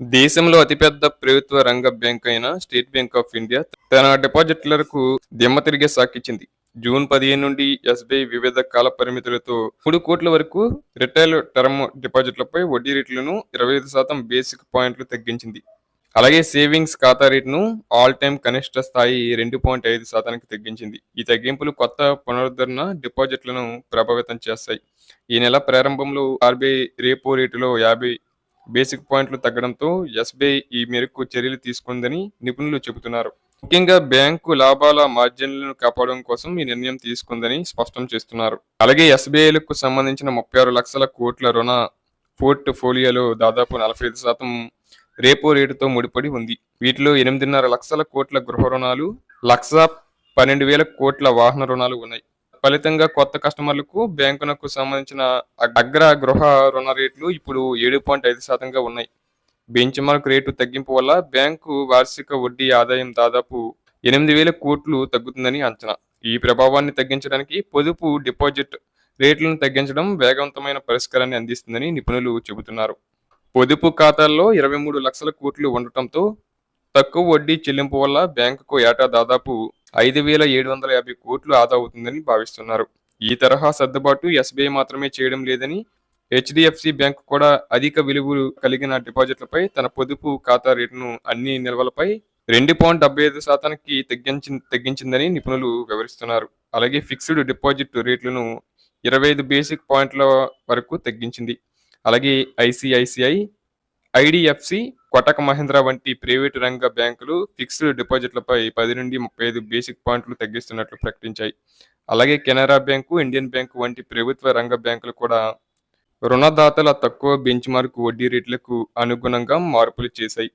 దేశంలో అతిపెద్ద ప్రభుత్వ రంగ బ్యాంక్ అయిన స్టేట్ బ్యాంక్ ఆఫ్ ఇండియా తన డిపాజిట్లకు దిమ్మ తిరిగే సాకిచ్చింది జూన్ పదిహేను నుండి ఎస్బీఐ వివిధ కాల పరిమితులతో మూడు కోట్ల వరకు రిటైల్ టర్మ్ డిపాజిట్లపై వడ్డీ రేట్లను ఇరవై ఐదు శాతం బేసిక్ పాయింట్లు తగ్గించింది. అలాగే సేవింగ్స్ ఖాతా రేటును ఆల్ టైమ్ కనిష్ట స్థాయి రెండు పాయింట్ ఐదు శాతానికి తగ్గించింది. ఈ తగ్గింపులు కొత్త పునరుద్ధరణ డిపాజిట్లను ప్రభావితం చేస్తాయి. ఈ నెల ప్రారంభంలో ఆర్బీఐ రేపో రేటులో యాభై బేసిక్ పాయింట్లు తగ్గడంతో ఎస్బీఐ ఈ మేరకు చర్యలు తీసుకుందని నిపుణులు చెబుతున్నారు. ముఖ్యంగా బ్యాంకు లాభాల మార్జిన్లను కాపాడడం కోసం ఈ నిర్ణయం తీసుకుందని స్పష్టం చేస్తున్నారు. అలాగే ఎస్బీఐలకు సంబంధించిన ముప్పై ఆరు లక్షల కోట్ల రుణ పోర్ట్ ఫోలియోలో దాదాపు నలభై ఐదు శాతం రేపో రేటుతో ముడిపడి ఉంది. వీటిలో ఎనిమిదిన్నర లక్షల కోట్ల గృహ రుణాలు లక్ష పన్నెండు వేల కోట్ల వాహన రుణాలు ఉన్నాయి. ఫలితంగా కొత్త కస్టమర్లకు బ్యాంకునకు సంబంధించిన అగ్ర గృహ రుణ రేట్లు ఇప్పుడు ఏడు పాయింట్ ఐదు శాతంగా ఉన్నాయి. బెంచ్ మార్క్ రేటు తగ్గింపు వల్ల బ్యాంకు వార్షిక వడ్డీ ఆదాయం దాదాపు ఎనిమిది వేల కోట్లు తగ్గుతుందని అంచనా. ఈ ప్రభావాన్ని తగ్గించడానికి పొదుపు డిపాజిట్ రేట్లను తగ్గించడం వేగవంతమైన పరిష్కారాన్ని అందిస్తుందని నిపుణులు చెబుతున్నారు. పొదుపు ఖాతాల్లో ఇరవై మూడు లక్షల కోట్లు ఉండటంతో తక్కువ వడ్డీ చెల్లింపు వల్ల బ్యాంకుకు ఏటా దాదాపు ఐదు వేల ఏడు వందల యాభై కోట్లు ఆదా అవుతుందని భావిస్తున్నారు. ఈ తరహా సర్దుబాటు ఎస్బీఐ మాత్రమే చేయడం లేదని హెచ్డిఎఫ్సి బ్యాంక్ కూడా అధిక విలువ కలిగిన డిపాజిట్లపై తన పొదుపు ఖాతా రేటును అన్ని నిల్వలపై రెండు పాయింట్ డెబ్బై ఐదు శాతానికి తగ్గించి తగ్గించిందని నిపుణులు వివరిస్తున్నారు. అలాగే ఫిక్స్డ్ డిపాజిట్ రేట్లను ఇరవై ఐదు బేసిక్ పాయింట్ల వరకు తగ్గించింది. అలాగే ఐసిఐసిఐ ఐడిఎఫ్సి కొటక్ మహీంద్రా వంటి ప్రైవేటు రంగ బ్యాంకులు ఫిక్స్డ్ డిపాజిట్లపై పది నుండి ముప్పై ఐదు బేసిక్ పాయింట్లు తగ్గిస్తున్నట్లు ప్రకటించాయి. అలాగే కెనరా బ్యాంకు ఇండియన్ బ్యాంకు వంటి ప్రభుత్వ రంగ బ్యాంకులు కూడా రుణదాతల తక్కువ బెంచ్ మార్క్ వడ్డీ రేట్లకు అనుగుణంగా మార్పులు చేశాయి.